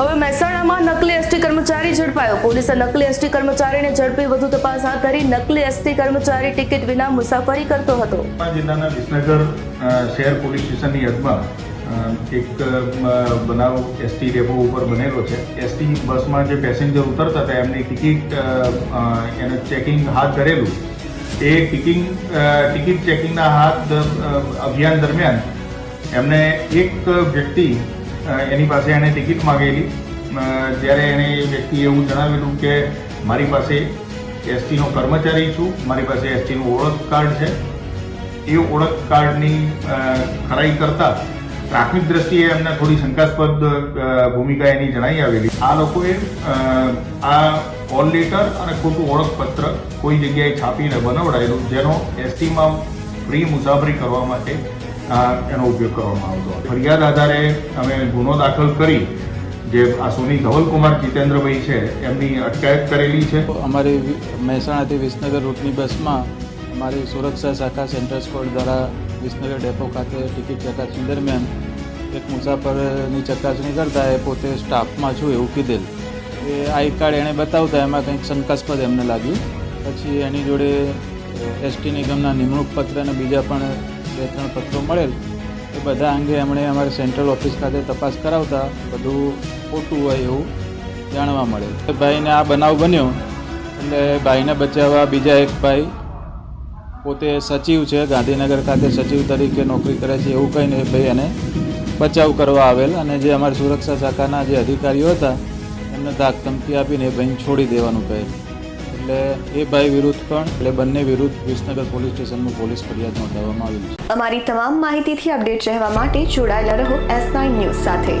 હવે મહેસાણામાં નકલી એસટી કર્મચારી ઝડપાયો. પોલીસે નકલી એસટી કર્મચારીને ઝડપી વધુ તપાસ હાથ ધરી નકલી એસટી કર્મચારી ટિકિટ વિના મુસાફરી કરતો હતો. જિલ્લાના વિસનગર શહેર પોલીસ સ્ટેશનની હદમાં એક બનાવ એસટી ડેપો ઉપર બનેલો છે. એસટી બસમાં જે પેસેન્જર ઉતરતા હતા, એમની ટિકિટ એને ચેકિંગ હાથ ધરેલું. એ ટિકિંગ ટિકિટ ચેકિંગના હાથ અભિયાન દરમિયાન એમને એક વ્યક્તિ એની પાસે એણે ટિકિટ માગેલી. જ્યારે એણે એ વ્યક્તિએ એવું જણાવેલું કે મારી પાસે એસટીનો કર્મચારી છું, મારી પાસે એસટીનું ઓળખ કાર્ડ છે. એ ઓળખ કાર્ડની ખરાઈ કરતાં પ્રાથમિક દ્રષ્ટિએ એમને થોડી શંકાસ્પદ ભૂમિકા એની જણાઈ આવેલી. આ લોકોએ આ કોલ લેટર અને ખોટું ઓળખપત્ર કોઈ જગ્યાએ છાપીને બનાવડાયેલું, જેનો એસટીમાં ફ્રી મુસાફરી કરવા માટે એનો ઉપયોગ કરવામાં આવતો ફરિયાદ આધારે અમે ગુનો દાખલ કરી જે આ સોની ધવલકુમાર જીતેન્દ્રભાઈ છે, એમની અટકાયત કરેલી છે. અમારી મહેસાણાથી વિસનગર રૂટની બસમાં અમારી સુરક્ષા શાખા સેન્ટર સ્કોડ દ્વારા વિસનગર ડેપો ખાતે ટિકિટ ચકાસણી દરમિયાન એક મુસાફરની ચકાસણી કરતા એ પોતે સ્ટાફમાં છું એવું કીધેલ. એ આઈ કાર્ડ એણે બતાવતા એમાં કંઈક શંકાસ્પદ એમને લાગ્યું. પછી એની જોડે એસટી નિગમના નિમણૂક પત્ર અને બીજા પણ બે ત્રણ પત્રો મળેલ, એ બધા અંગે એમણે અમારી સેન્ટ્રલ ઓફિસ ખાતે તપાસ કરાવતા બધું ખોટું હોય એવું જાણવા મળેલ. ભાઈને આ બનાવ બન્યો એટલે ભાઈને બચાવવા બીજા એક ભાઈ પોતે સચિવ છે, ગાંધીનગર ખાતે સચિવ તરીકે નોકરી કરે છે, એવું કહીને ભાઈ એને બચાવ કરવા આવેલ, અને જે અમારી સુરક્ષા શાખાના જે અધિકારીઓ હતા, એમને ધાક ધમકી આપીને ભાઈને છોડી દેવાનું કહે. એટલે એ ભાઈ વિરુદ્ધ પણ, એટલે બંને વિરુદ્ધ વિસનગર પોલીસ સ્ટેશનમાં પોલીસ ફરિયાદ નોંધાવવામાં આવી છે. અમારી તમામ માહિતીથી અપડેટ રહેવા માટે જોડાયેલા રહો એસ નાઇન ન્યૂઝ સાથે.